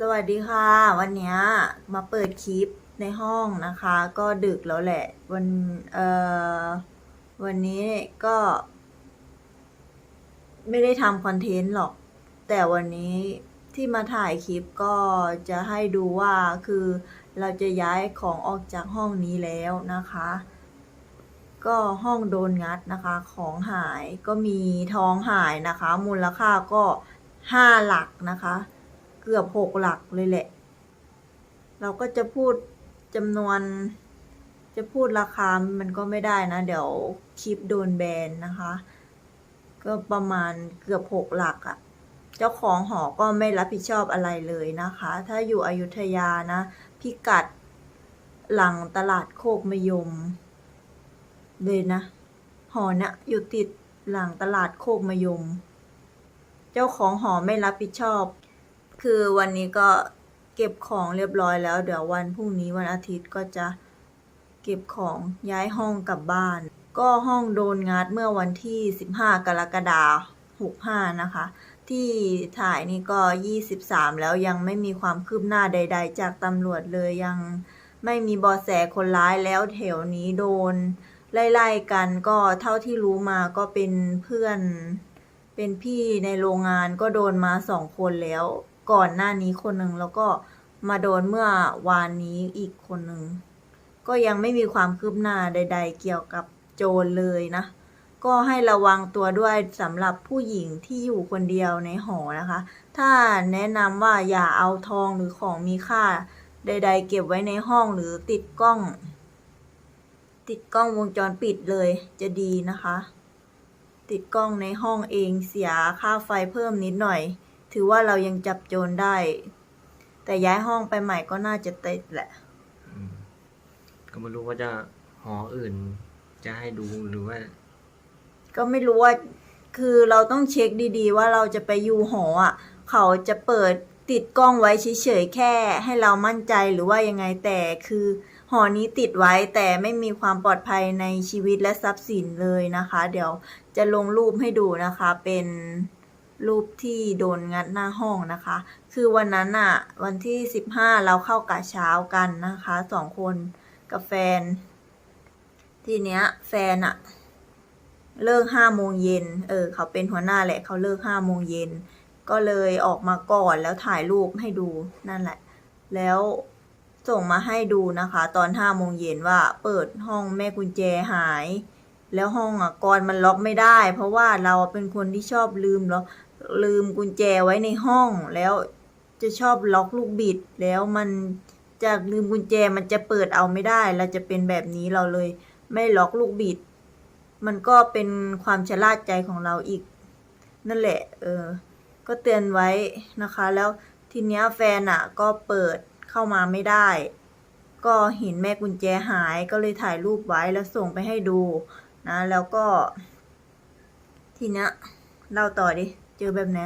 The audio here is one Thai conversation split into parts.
สวัสดีค่ะ วันนี้มาเปิดคลิปในห้องนะคะ ก็ดึกแล้วแหละ วันเอ่อวันนี้ก็ ไม่ได้ทำคอนเทนต์หรอก แต่วันนี้ที่มาถ่ายคลิปก็จะให้ดูว่าคือเราจะย้ายของออกจากห้องนี้แล้วนะคะ ก็ห้องโดนงัดนะคะ ของหายก็มีทองหายนะคะ มูลค่าก็ห้าหลักนะคะ เกือบหกหลักเลยแหละ เราก็จะพูดจำนวน จะพูดราคา มันก็ไม่ได้นะ เดี๋ยวคลิปโดนแบนนะคะ ก็ประมาณเกือบหกหลักอะ่ะ เจ้าของหอก็ไม่รับผิดชอบอะไรเลยนะคะ ถ้าอยู่อยุธยานะ พิกัดหลังตลาดโคกมยม เลยนะ หอเนี่ยอยู่ติดหลังตลาดโคกมยม เจ้าของหอไม่รับผิดชอบ คือวันนี้ก็เก็บของเรียบร้อยแล้ว เดี๋ยววันพรุ่งนี้วันอาทิตย์ก็จะเก็บของย้ายห้องกลับบ้าน ก็ห้องโดนงัดเมื่อวันที่ 15 กรกฎาคม65 นะคะ ที่ถ่ายนี่ก็ 23 แล้วยังไม่มีความคืบหน้าใด ๆ จากตำรวจเลยยังไม่มีบอแสคนร้ายแล้วแถวนี้โดน ไล่ๆกันก็เท่าที่รู้มาก็เป็นเพื่อน เป็นพี่ในโรงงานก็โดนมาสองคนแล้ว ก่อนหน้านี้คนหนึ่งแล้วก็มาโดนเมื่อวานนี้อีกคนหนึ่งก็ยังไม่มีความคืบหน้าใด ๆ เกี่ยวกับโจรเลยนะ ก็ให้ระวังตัวด้วยสำหรับผู้หญิงที่อยู่คนเดียวในหอนะคะ ถ้าแนะนำว่าอย่าเอาทองหรือของมีค่า ใด ๆ เก็บไว้ในห้องหรือติดกล้อง ติดกล้องวงจรปิดเลยจะดีนะคะ ติดกล้องในห้องเองเสียค่าไฟเพิ่มนิดหน่อย ถือว่าเรายังจับโจรได้ แต่ย้ายห้องไปใหม่ก็น่าจะติดแหละ อืมก็ไม่รู้ว่าจะหออื่น จะให้ดูหรือว่า ก็ไม่รู้ว่า คือเราต้องเช็คดีๆ ว่าเราจะไปอยู่หออะ เขาจะเปิดติดกล้องไว้เฉยๆแค่ ให้เรามั่นใจหรือว่ายังไงแต่คือ หอนี้ติดไว้แต่ไม่มีความปลอดภัยในชีวิตและทรัพย์สินเลยนะคะ เดี๋ยวจะลงรูปให้ดูนะคะ เป็น รูปที่โดนงัดหน้าห้องนะคะ คือวันนั้นอะวันที่สิบห้าเราเข้ากะเช้ากันนะคะสองคนกับแฟน ทีเนี้ย แฟนอะเลิกห้าโมงเย็น เออ เขาเป็นหัวหน้าแหละ เขาเลิกห้าโมงเย็น ก็เลยออกมาก่อนแล้วถ่ายรูปให้ดูนั่นแหละ แล้วส่งมาให้ดูนะคะ ตอนห้าโมงเย็นว่าเปิดห้องแม่กุญแจหาย แล้วห้องอะกรมันล็อกไม่ได้ เพราะว่าเราเป็นคนที่ชอบลืมล็อก ลืมกุญแจไว้ในห้องแล้วจะชอบล็อกลูกบิด แล้วมันจะลืมกุญแจมันจะเปิดเอาไม่ได้ เราจะเป็นแบบนี้เราเลย ไม่ล็อกลูกบิด มันก็เป็นความชะล่าใจของเราอีก นั่นแหละ เออ ก็เตือนไว้นะคะ แล้วทีเนี้ยแฟนอะ ก็เปิดเข้ามาไม่ได้ ก็เห็นแม่กุญแจหายก็เลยถ่ายรูปไว้แล้วส่งไปให้ดูนะ แล้วก็ ทีเนี้ยเล่าต่อดิ เจอแบบไหน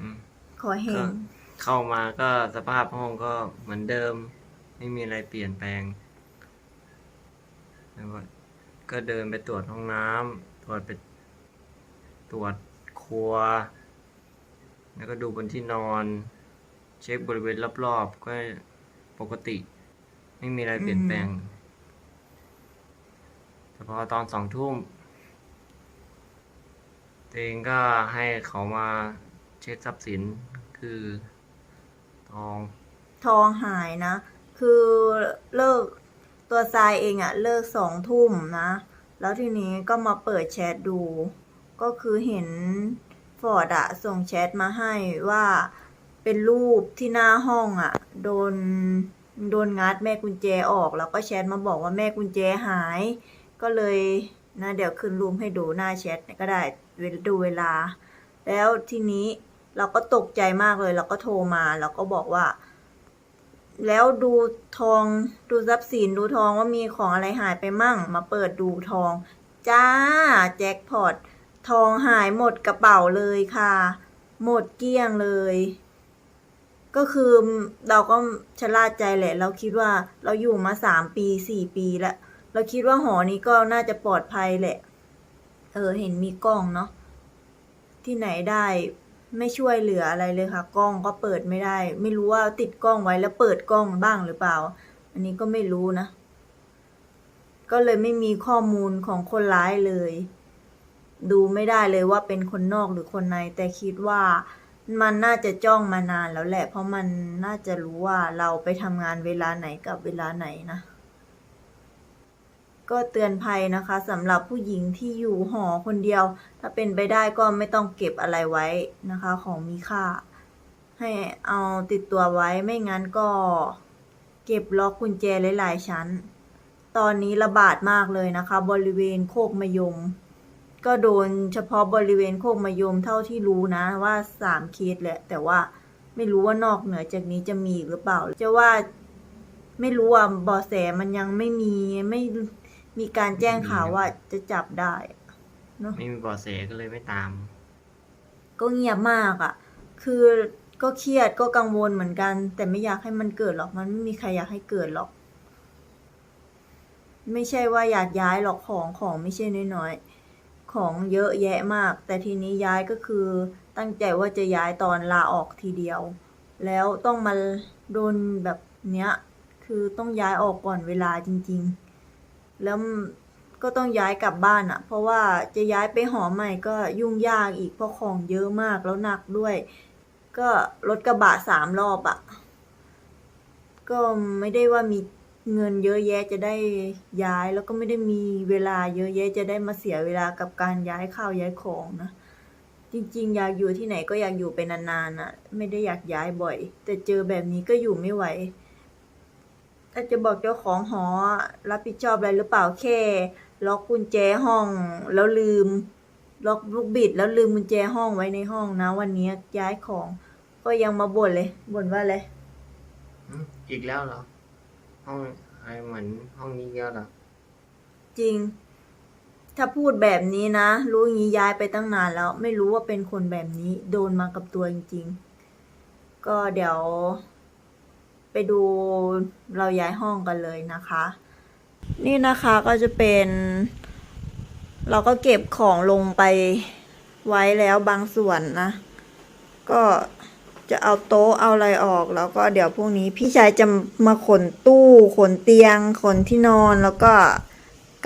อืมขอเห็นก็เข้ามาก็สภาพห้องก็เหมือนเดิม ไม่มีอะไรเปลี่ยนแปลงแล้วก็ก็เดินไปตรวจห้องน้ำตรวจไปตรวจครัว แล้วก็ดูบนที่นอน เช็คบริเวณรอบๆ ก็ปกติ ไม่มีอะไรเปลี่ยนแปลงแต่พอตอนสองทุ่ม ตัวเองก็ให้เขามาเช็คทรัพย์สินคือทอง ทองหายนะ คือเลิกตัวทรายเองอะเลิกสองทุ่มนะ แล้วทีนี้ก็มาเปิดแชทดู ก็คือเห็นฟอร์ดอะส่งแชทมาให้ว่าเป็นรูปที่หน้าห้องอะโดนโดนงัดแม่กุญแจออก แล้วก็แชทมาบอกว่าแม่กุญแจหาย ก็เลยนะเดี๋ยวขึ้นรูปให้ดูหน้าแชทก็ได้ ดูเวลา แล้วทีนี้เราก็ตกใจมากเลย เราก็โทรมาเราก็บอกว่า แล้วดูทองดูทรัพย์สินดูทองว่ามีของอะไรหายไปมั่ง มาเปิดดูทอง จ้า แจ็คพอตทองหายหมดกระเป๋าเลยค่ะ หมดเกลี้ยงเลย ก็คือเราก็ชะล่าใจแหละ เราคิดว่าเราอยู่มาสามปีสี่ปีแล้ว เราคิดว่าหอนี้ก็น่าจะปลอดภัยแหละ เออเห็นมีกล้องเนาะที่ไหนได้ไม่ช่วยเหลืออะไรเลยค่ะ กล้องก็เปิดไม่ได้ ไม่รู้ว่าติดกล้องไว้แล้วเปิดกล้องบ้างหรือเปล่า อันนี้ก็ไม่รู้นะ ก็เลยไม่มีข้อมูลของคนร้ายเลย ดูไม่ได้เลยว่าเป็นคนนอกหรือคนใน แต่คิดว่ามันน่าจะจ้องมานานแล้วแหละ เพราะมันน่าจะรู้ว่าเราไปทำงานเวลาไหนกับเวลาไหนนะ ก็เตือนภัยนะคะสำหรับผู้หญิงที่อยู่หอคนเดียว ถ้าเป็นไปได้ก็ไม่ต้องเก็บอะไรไว้นะคะ ของมีค่า ให้เอาติดตัวไว้ไม่งั้นก็ เก็บล็อกกุญแจหลายๆชั้น ตอนนี้ระบาดมากเลยนะคะ บริเวณโคกมะยม ก็โดนเฉพาะบริเวณโคกมะยมเท่าที่รู้นะว่าสามเคสแหละแต่ว่าไม่รู้ว่านอกเหนือจากนี้จะมีหรือเปล่าจะว่าไม่รู้ว่าเบอแสมันยังไม่มีไม่ มีการแจ้งข่าวว่าจะจับได้เนอะไม่มีเบาะแสก็เลยไม่ตาม ก็เงียบมากอะ่ะ คือก็เครียดก็กังวลเหมือนกัน แต่ไม่อยากให้มันเกิดหรอก มันไม่มีใครอยากให้เกิดหรอก ไม่ใช่ว่าอยากย้ายหรอกของของไม่ใช่น้อยๆ ของเยอะแยะมาก แต่ทีนี้ย้ายก็คือตั้งใจว่าจะย้ายตอนลาออกทีเดียว แล้วต้องมาโดนแบบเนี้ย คือต้องย้ายออกก่อนเวลาจริง ๆ แล้วก็ต้องย้ายกลับบ้านอะ่ะเพราะว่าจะย้ายไปหอใหม่ก็ยุ่งยากอีกเพราะของเยอะมากแล้วหนักด้วย ก็รถกระบะสามรอบอะ่ะก็ไม่ได้ว่ามีเงินเยอะแยะจะได้ย้ายแล้วก็ไม่ได้มีเวลาเยอะแยะจะได้มาเสียเวลากับการย้ายข้าวย้ายของนะ จริงๆ อยากอยู่ที่ไหนก็อยากอยู่ไปนานๆน่ะไม่ได้อยากย้ายบ่อย แต่เจอแบบนี้ก็อยู่ไม่ไหว ถ้าจะบอกเจ้าของหอรับผิดชอบอะไรหรือเปล่าแค่ ล็อกกุญแจห้องแล้วลืม ล็อกลูกบิดแล้วลืมกุญแจห้องไว้ในห้องนะ วันนี้ย้ายของ ก็ยังมาบ่นเลยบ่นว่าอะไรอืมอีกแล้วเหรอ ห้องอะไรเหมือนห้องนี้เยอะเหรอจริง ถ้าพูดแบบนี้นะ รู้อย่างนี้ย้ายไปตั้งนานแล้ว ไม่รู้ว่าเป็นคนแบบนี้ โดนมากับตัวจริง ๆ ก็เดี๋ยว ไปดูเราย้ายห้องกันเลยนะคะ นี่นะคะก็จะเป็น เราก็เก็บของลงไปไว้แล้วบางส่วนนะ ก็จะเอาโต๊ะเอาอะไรออกแล้วก็เดี๋ยวพรุ่งนี้พี่ชายจะมาขนตู้ขนเตียงขนที่นอนแล้วก็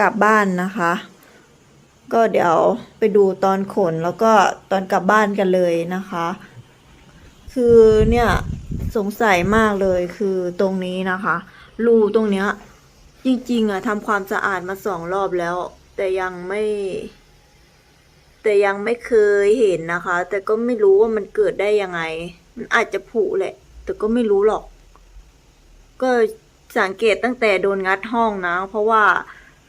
กลับบ้านนะคะ ก็เดี๋ยวไปดูตอนขนแล้วก็ตอนกลับบ้านกันเลยนะคะ คือเนี่ย สงสัยมากเลยคือตรงนี้นะคะ รูตรงเนี้ย จริงๆอะทำความสะอาดมาสองรอบแล้ว แต่ยังไม่ แต่ยังไม่เคยเห็นนะคะ แต่ก็ไม่รู้ว่ามันเกิดได้ยังไง มันอาจจะผุแหละ แต่ก็ไม่รู้หรอก ก็สังเกตตั้งแต่โดนงัดห้องนะ เพราะว่า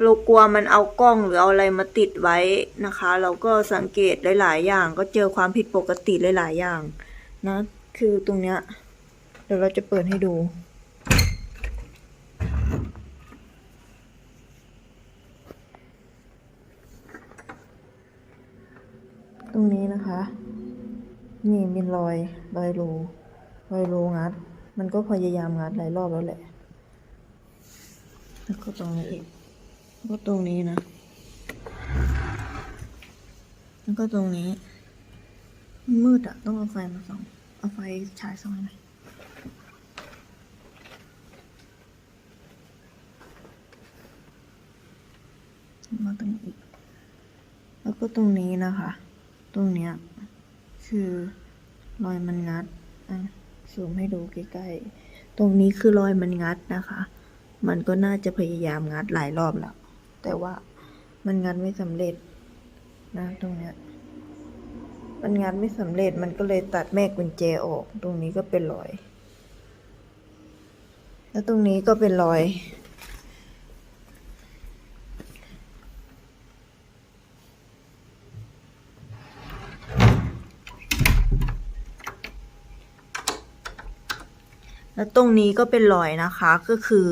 เรากลัวมันเอากล้องหรือเอาอะไรมาติดไว้นะคะ เราก็สังเกตหลาย ๆ อย่าง ก็เจอความผิดปกติหลาย ๆ อย่างนะ คือตรงเนี้ย เดี๋ยวเราจะเปิดให้ดู ตรงนี้นะคะ นี่มีรอยรอยรูรอยรูงัด มันก็พยายามงัดหลายรอบแล้วแหละ แล้วก็ตรงนี้อีกแล้วก็ตรงนี้นะ แล้วก็ตรงนี้มืดอะต้องเอาไฟมาส่อง เอาไฟฉายส่องหน่อย มาตรงนี้อีกแล้วก็ตรงนี้นะคะ ตรงเนี้ยคือรอยมันงัดอะซูมให้ดูใกล้ๆตรงนี้คือรอยมันงัดนะคะ มันก็น่าจะพยายามงัดหลายรอบแล้ว แต่ว่ามันงัดไม่สำเร็จนะตรงเนี้ยมันงัดไม่สำเร็จมันก็เลยตัดแม่กุญแจออก ตรงนี้ก็เป็นรอย แล้วตรงนี้ก็เป็นรอย แล้วตรงนี้ก็เป็นรอยนะคะก็คือ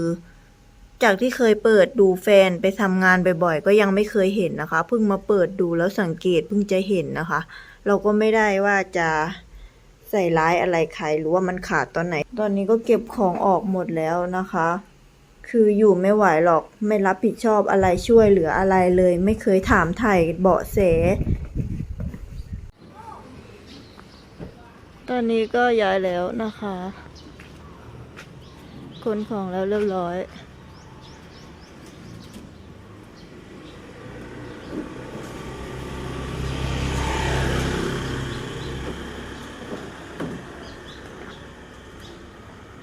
จากที่เคยเปิดดูแฟนไปทำงานบ่อยๆ ก็ยังไม่เคยเห็นนะคะ เพิ่งมาเปิดดูแล้วสังเกตเพิ่งจะเห็นนะคะ เราก็ไม่ได้ว่าจะใส่ร้ายอะไรใครหรือว่ามันขาดตอนไหน ตอนนี้ก็เก็บของออกหมดแล้วนะคะ คืออยู่ไม่ไหวหรอกไม่รับผิดชอบอะไรช่วยเหลืออะไรเลย ไม่เคยถามไถ่เบาะแสอนนี้ก็ย้ายแล้วนะคะ ขนของแล้วเรียบร้อย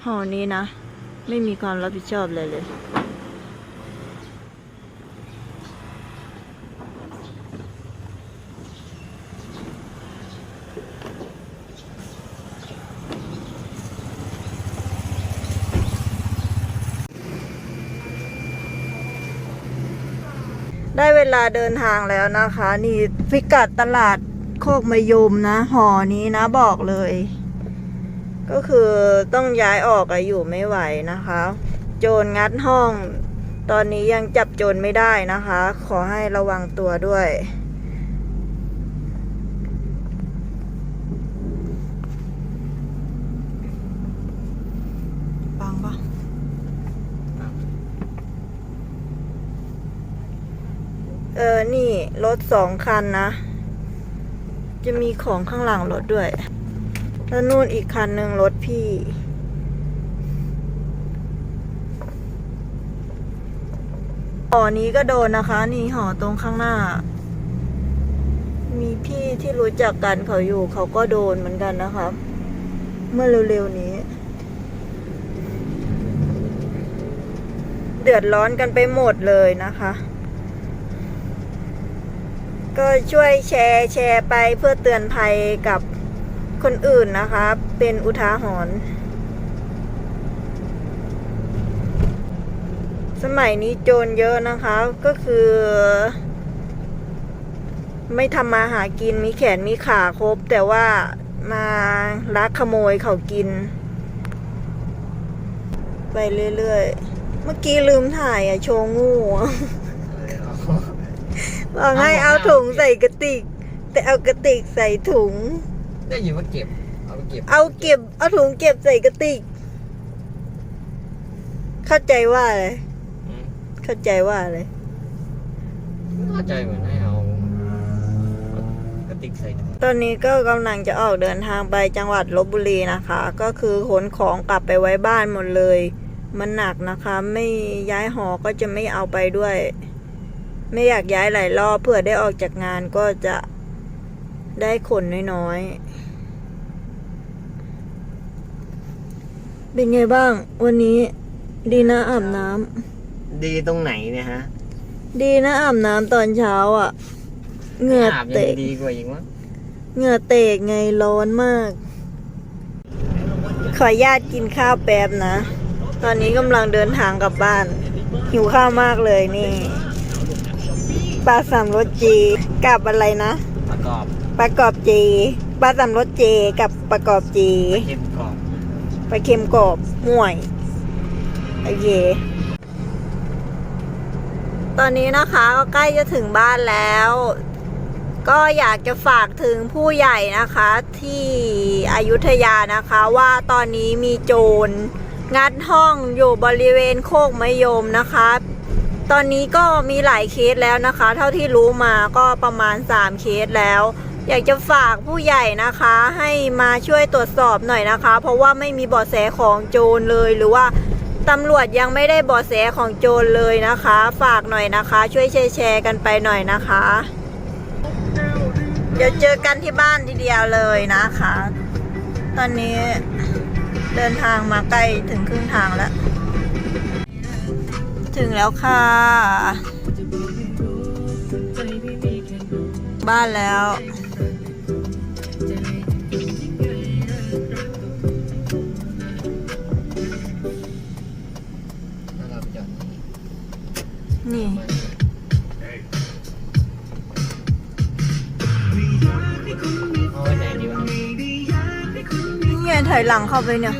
หอนี้นะ ไม่มีความรับผิดชอบเลยเลย ได้เวลาเดินทางแล้วนะคะ นี่พิกัดตลาดโคกมยมนะหอนี้นะบอกเลย ก็คือต้องย้ายออกอะอยู่ไม่ไหวนะคะ โจรงัดห้อง ตอนนี้ยังจับโจรไม่ได้นะคะ ขอให้ระวังตัวด้วย ปังปะเออนี่รถสองคันนะ จะมีของข้างหลังรถด้วย แล้วนู่นอีกคันหนึ่งรถพี่ หอนี้ก็โดนนะคะ นี่หอตรงข้างหน้า มีพี่ที่รู้จักกันเขาอยู่ เขาก็โดนเหมือนกันนะคะ เมื่อเร็วๆนี้ เดือดร้อนกันไปหมดเลยนะคะ ก็ช่วยแชร์แชร์ไปเพื่อเตือนภัยกับคนอื่นนะคะ เป็นอุทาหรณ์สมัยนี้โจรเยอะนะคะก็คือ ไม่ทำมาหากินมีแขนมีขาครบ แต่ว่ามาลักขโมยเขากิน ไปเรื่อยๆ เมื่อกี้ลืมถ่ายอะโชว์งู บอกให้เอาถุงใส่กระติก แต่เอากระติกใส่ถุง ได้ยินว่าเก็บ เอาไปเก็บเอาเก็บ เอาถุงเก็บใส่กระติก เข้าใจว่าอะไรอืมเข้าใจว่าอะไรเข้าใจเหมือนให้เอากระติกใส่ถุงตอนนี้ก็กำลังจะออกเดินทางไปจังหวัดลบบุรีนะคะ ก็คือขนของกลับไปไว้บ้านหมดเลย มันหนักนะคะ ไม่ย้ายหอก็จะไม่เอาไปด้วย ไม่อยากย้ายหลายรอบเพื่อได้ออกจากงานก็จะได้ขนน้อยๆ เป็นไงบ้าง วันนี้ ดีนะอาบน้ำดีตรงไหนเนี่ยฮะดีนะอาบน้ำตอนเช้าอะ เหงื่ออาบยัเตะงดีกว่าอีกมั้งเหงื่อเตกไงร้อนมาก ขออนุญาตกินข้าวแป๊บนะ ตอนนี้กำลังเดินทางกลับบ้าน หิวข้าวมากเลยนี่ ปลาสามรสจีกับอะไรนะประกอบประกอบจีปลาสามรสเจกับประกอบจีเค็มกรอบปลาเค็มกรอบห่วยโอเคตอนนี้นะคะก็ใกล้จะถึงบ้านแล้ว ก็อยากจะฝากถึงผู้ใหญ่นะคะที่อยุธยานะคะว่าตอนนี้มีโจรงัดห้องอยู่บริเวณโคกมะยมนะคะ ตอนนี้ก็มีหลายเคสแล้วนะคะ เท่าที่รู้มาก็ประมาณ 3 เคสแล้ว อยากจะฝากผู้ใหญ่นะคะ ให้มาช่วยตรวจสอบหน่อยนะคะ เพราะว่าไม่มีบาะแสของโจรเลยหรือว่าตำรวจยังไม่ได้บาะแสของโจรเลยนะคะ ฝากหน่อยนะคะ ช่วยแชร์กันไปหน่อยนะคะ เดี๋ยวเจอกันที่บ้านทีเดียวเลยนะคะ ตอนนี้เดินทางมาใกล้ถึงครึ่งทางแล้ว ถึงแล้วค่ะ บ้านแล้วถ้าเราไปจอดนี่นี่เอาไว้ไหนดีวะนี่ไงถอยหลังเข้าไปเนี่ย